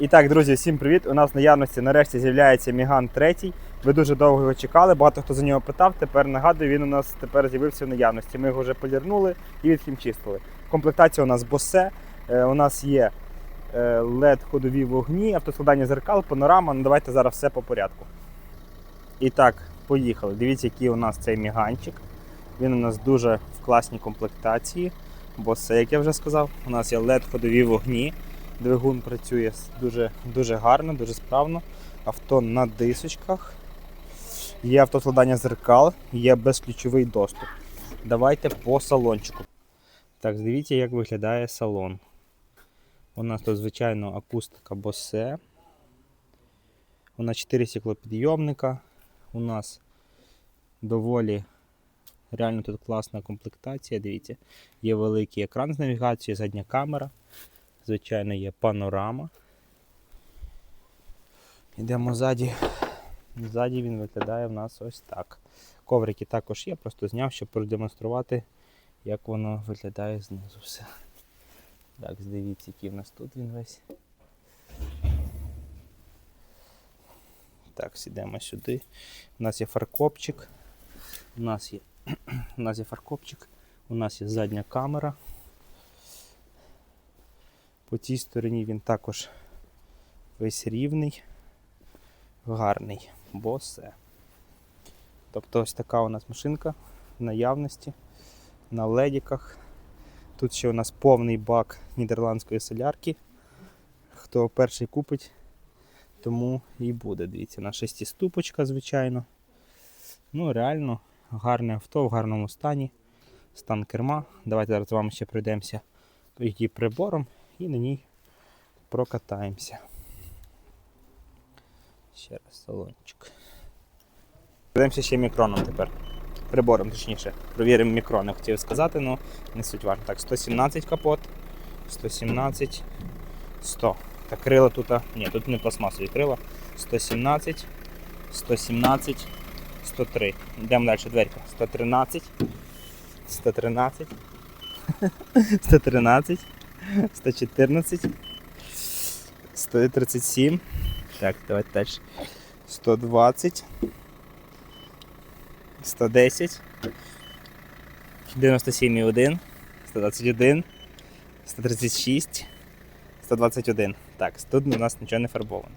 І так, друзі, всім привіт! У нас в наявності нарешті з'являється Міган 3. Ви дуже довго його чекали, багато хто за нього питав. Тепер нагадую, він у нас тепер з'явився в наявності. Ми його вже полірнули і відхімчистили. Комплектація у нас босе. Е, У нас є led ходові вогні, автоскладання зеркал, панорама. Ну давайте зараз все по порядку. І так, поїхали. Дивіться, який у нас цей міганчик. Він у нас дуже в класній комплектації. Босе, як я вже сказав, у нас є led ходові вогні. Двигун працює дуже, дуже гарно, дуже справно. Авто на дисочках. Є автоскладання зеркал, є безключовий доступ. Давайте по салончику. Так, дивіться, як виглядає салон. У нас тут, звичайно, акустика Bose. У нас 4 стеклопідйомника. У нас доволі реально тут класна комплектація. Дивіться, є великий екран з навігацією, задня камера. Звичайно, є панорама. Йдемо ззаді. Ззаді він виглядає в нас ось так. Коврики також є, просто зняв, щоб продемонструвати, як воно виглядає знизу все. Так, дивіться, який в нас тут він весь. Так, сідемо сюди. У нас є фаркопчик. У нас є, у нас є фаркопчик, у нас є задня камера. По цій стороні він також весь рівний, гарний, босе. Тобто ось така у нас машинка в наявності на ледіках. Тут ще у нас повний бак нідерландської солярки. Хто перший купить, тому і буде. Дивіться, на шестиступочка, звичайно. Ну, реально гарне авто в гарному стані. Стан керма. Давайте зараз з вами ще пройдемося її прибором і на ній прокатаємося. Ще раз салончик. Пройдемося ще мікроном тепер. Прибором, точніше. Провіримо мікрони, хотів сказати, але не суть важно. Так, 117 капот, 117, 100. Так, крила тут. Ні, тут не пластмасові крила. 117, 117, 103. Йдемо далі, дверка. 113, 113, 113. 114, 137. Так, давайте далі. 120, 110, 97,1, 121, 136, 121. Так, тут у нас нічого не фарбовано.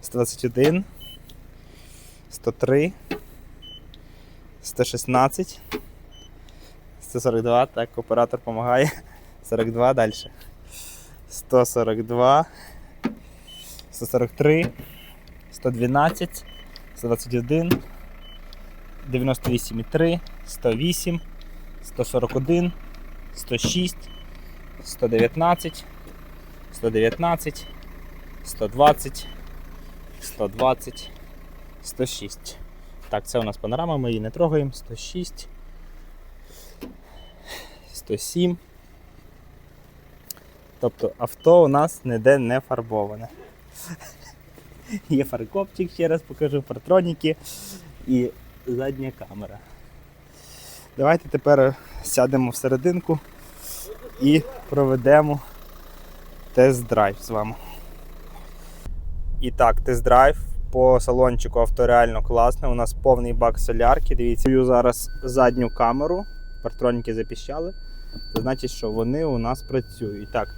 121, 103, 116, 142. Так, оператор допомагає. 42 далі. 142, 143, 112, 121, 98,3, 108, 141, 106, 119, 119, 120, 120, 106. Так, це у нас панорама, ми її не трогаємо. 106, 107. Тобто авто у нас ніде не фарбоване. Є фаркопчик, ще раз покажу, партроніки і задня камера. Давайте тепер сядемо всерединку і проведемо тест-драйв з вами. І так, тест-драйв по салончику авто реально класне. У нас повний бак солярки. Дивіться, зараз задню камеру, партроніки запіщали. Це значить, що вони у нас працюють. Так,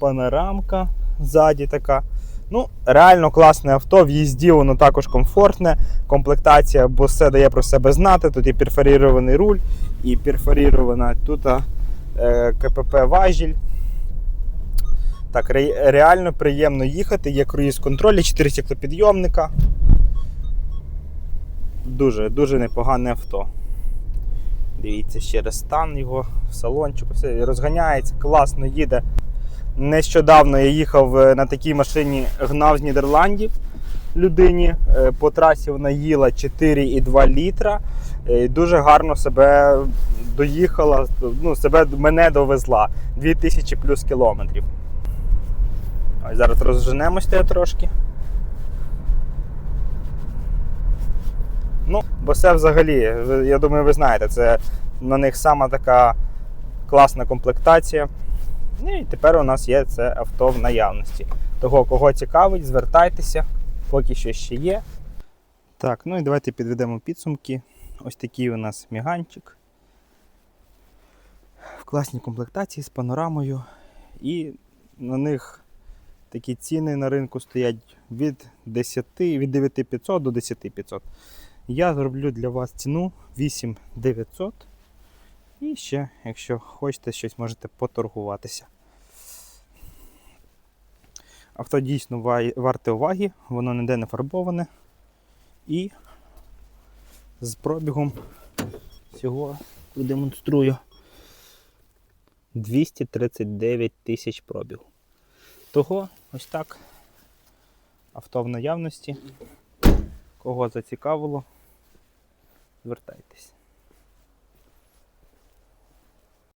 панорамка ззаді така. Ну, реально класне авто, в їзді воно також комфортне. Комплектація, бо все дає про себе знати. Тут і перфорірований руль, і перфорірована тут е, КПП важіль. Так, ре- реально приємно їхати, є круїз контроль, 4 стеклопідйомника. Дуже, дуже непогане авто. Дивіться ще раз стан його в салончику, все розганяється, класно їде. Нещодавно я їхав е, на такій машині, гнав з Нідерландів людині. Е, По трасі вона їла 4,2 літра. Е, і Дуже гарно себе доїхала, ну, себе мене довезла 2000 плюс кілометрів. Ось зараз розженемося трошки. Ну, бо це взагалі, я думаю, ви знаєте, це на них сама така класна комплектація. Ну і тепер у нас є це авто в наявності. Того, кого цікавить, звертайтеся, поки що ще є. Так, ну і давайте підведемо підсумки. Ось такий у нас міганчик. В класній комплектації з панорамою. І на них такі ціни на ринку стоять від 10, від 9500 до 10500. Я зроблю для вас ціну 8900. І ще, якщо хочете щось, можете поторгуватися. Авто дійсно варте уваги, воно ніде не фарбоване. І з пробігом всього продемонструю 239 тисяч пробігу. Того ось так. Авто в наявності. Кого зацікавило, звертайтесь.